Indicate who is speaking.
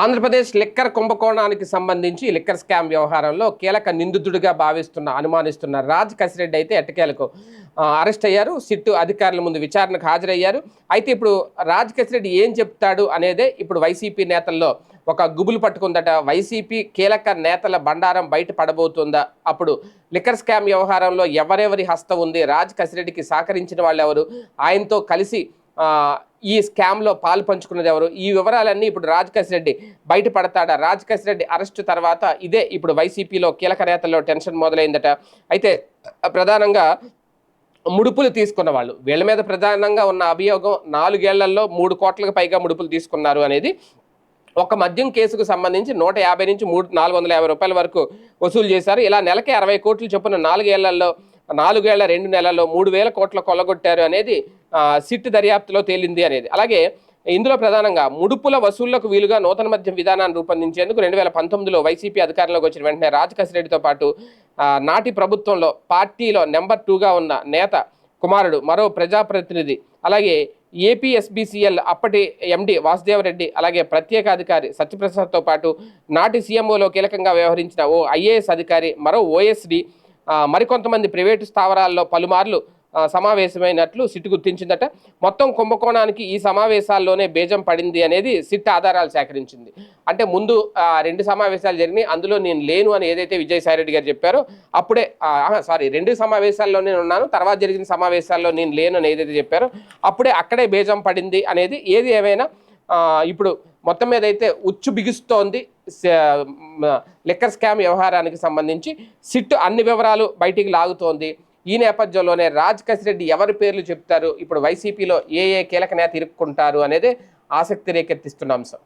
Speaker 1: Andhra Pradesh liquor కుంభకోణానికి సంబంధించి liquor scam వ్యవహారంలో కీలక నిందితుడిగా భావిస్తున్న అనుమానిస్తున్న రాజ్ కసిరెడ్డి అయితే ఎట్టకేలకు అరెస్ట్ అయ్యారు. సిట్టు అధికారుల ముందు విచారణకు హాజరయ్యారు. అయితే ఇప్పుడు రాజ్ కసిరెడ్డి ఏం చెప్తాడు అనేదే ఇప్పుడు వైసీపీ నేతల్లో ఒక గుబులు పట్టుకుందట. వైసీపీ కీలక నేతల బండారం బయట పడబోతుందా? అప్పుడు లిక్కర్ స్కామ్ వ్యవహారంలో ఎవరెవరి హస్తం ఉంది? రాజ్ కసిరెడ్డికి సహకరించిన వాళ్ళు ఎవరు ఆయనతో కలిసి ఈ స్కామ్లో పాలు పంచుకున్నది ఎవరు? ఈ వివరాలన్నీ ఇప్పుడు రాజకేశ్ రెడ్డి బయటపడతాడా? రాజకేశ్ రెడ్డి అరెస్టు తర్వాత ఇదే ఇప్పుడు వైసీపీలో కీలక నేతల్లో టెన్షన్ మొదలైందట. అయితే ప్రధానంగా ముడుపులు తీసుకున్న వాళ్ళు వీళ్ళ మీద ప్రధానంగా ఉన్న అభియోగం నాలుగేళ్ళలో మూడు కోట్లకు పైగా ముడుపులు తీసుకున్నారు అనేది. ఒక మద్యం కేసుకు సంబంధించి నూట యాభై నుంచి మూడు నాలుగు వందల యాభై రూపాయల వరకు వసూలు చేశారు. ఇలా నెలకే అరవై కోట్లు చొప్పున నాలుగేళ్ళలో నాలుగేళ్ళ రెండు నెలల్లో మూడు వేల కోట్ల కొల్లగొట్టారు అనేది సిట్ దర్యాప్తులో తేలింది అనేది. అలాగే ఇందులో ప్రధానంగా ముడుపుల వసూళ్ళకు వీలుగా నూతన మద్యం విధానాన్ని రూపొందించేందుకు రెండు వేల పంతొమ్మిదిలో వైసీపీ అధికారంలోకి వచ్చిన వెంటనే రాజకసిరెడ్డితో పాటు నాటి ప్రభుత్వంలో పార్టీలో నెంబర్ టూగా ఉన్న నేత కుమారుడు మరో ప్రజాప్రతినిధి అలాగే ఏపీఎస్బిసిఎల్ అప్పటి ఎండి వాసుదేవరెడ్డి అలాగే ప్రత్యేక అధికారి సత్యప్రసాద్తో పాటు నాటి సీఎంఓలో కీలకంగా వ్యవహరించిన ఓ ఐఏఎస్ అధికారి మరో ఓఎస్డి మరికొంతమంది ప్రైవేటు స్థావరాల్లో పలుమార్లు సమావేశమైనట్లు సిట్ గుర్తించిందట. మొత్తం కుంభకోణానికి ఈ సమావేశాల్లోనే బేజం పడింది అనేది సిట్ ఆధారాలు సేకరించింది. అంటే ముందు రెండు సమావేశాలు జరిగినాయి. అందులో నేను లేను అని ఏదైతే విజయసాయిరెడ్డి గారు చెప్పారో అప్పుడే సారీ రెండు సమావేశాల్లో నేను ఉన్నాను. తర్వాత జరిగిన సమావేశాల్లో నేను లేను అని ఏదైతే చెప్పారో అప్పుడే అక్కడే బేజం పడింది అనేది ఏది ఏమైనా ఇప్పుడు మొత్తం మీద అయితే ఉచ్చు బిగుస్తోంది. లెక్కర్ లిక్కర్ స్కామ్ వ్యవహారానికి సంబంధించి సిట్ అన్ని వివరాలు బయటికి లాగుతోంది. ఈ నేపథ్యంలోనే రాజ్ కసిరెడ్డి ఎవరి పేర్లు చెప్తారు? ఇప్పుడు వైసీపీలో ఏ ఏ కీలక నేత ఇరుక్కుంటారు అనేది ఆసక్తి రేకెత్తిస్తున్న అంశం.